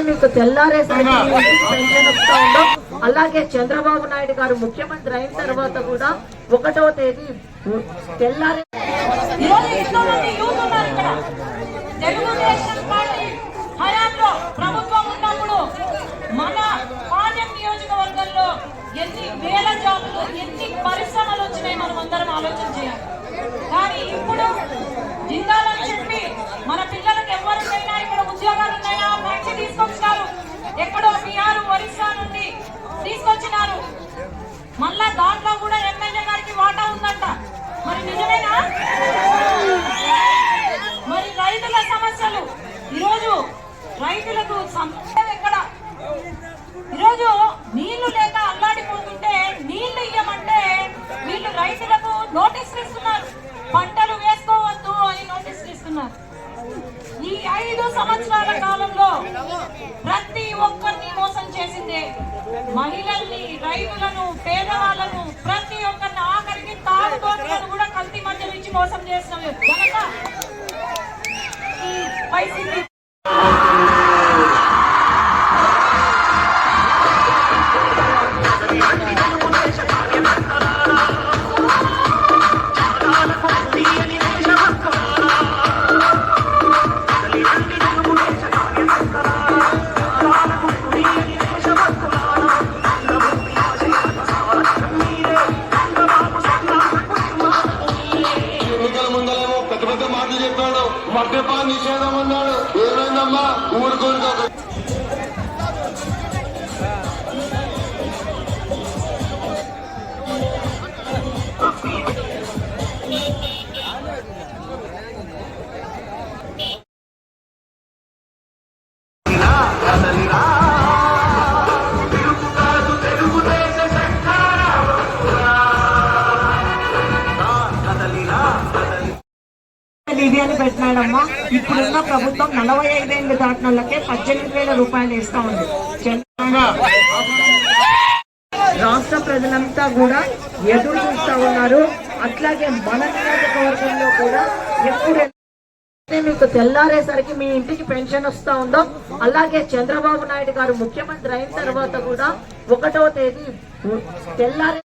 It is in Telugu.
మీకు తెల్లారేసరికి మీ ఉందో అలాగే చంద్రబాబు నాయుడు గారు ముఖ్యమంత్రి అయిన తర్వాత కూడా ఒకటో తేదీ తెల్లారే ప్రభుత్వం ఉన్నప్పుడు మన పాలెం నియోజకవర్గంలో ఎన్ని వేల జాబులు ఎన్ని పరిశ్రమలు వచ్చినాయి మనం అందరం ఆలోచన చేయాలి. కానీ ఎక్కడో బీహార్ ఒరిస్సా నుండి తీసుకొచ్చినారు. మళ్ళా దాంట్లో కూడా ఎమ్మెల్యే గారికి వాటా ఉందంట. మరి నిజమేనా? మరి రైతుల సమస్యలు. ఈరోజు రైతులకు సమస్య ఎక్కడ? ఈరోజు నీళ్ళు లేక అల్లాడిపోతుంటే నీళ్ళు ఇయ్యమంటే వీళ్ళు రైతులకు నోటీసులు ఇస్తున్నారు. పంటలు వేసుకోవద్దు అని నోటీసులు ఇస్తున్నారు. ఈ ఐదు సంవత్సరాల కాలంలో ప్రతి ఒక్కరిని మోసం చేసిందే. మహిళల్ని రైతులను పేదవాళ్ళను ప్రతి ఒక్కరిని ఆఖరికి తాగుబోతులను కూడా కల్తీ మధ్య నుంచి మోసం చేసిన ఈ వైసీపీ మద్యపాన నిషేధం అన్నాడు. ఏమైందమ్మా? ఊరుకోరుగా అని పెట్టినాడమ్మా. ఇప్పుడున్న ప్రభుత్వం నలభై ఐదేళ్ళు దాటినోళ్ళకే పద్దెనిమిది వేల రూపాయలు ఇస్తా ఉంది. రాష్ట్ర ప్రజలంతా కూడా ఎదురు చూస్తా ఉన్నారు. అట్లాగే మన నియోజకవర్గంలో కూడా ఎప్పుడు మీకు తెల్లారేసరికి మీ ఇంటికి పెన్షన్ వస్తా ఉందో అలాగే చంద్రబాబు నాయుడు గారు ముఖ్యమంత్రి అయిన తర్వాత కూడా ఒకటో తేదీ తెల్లారే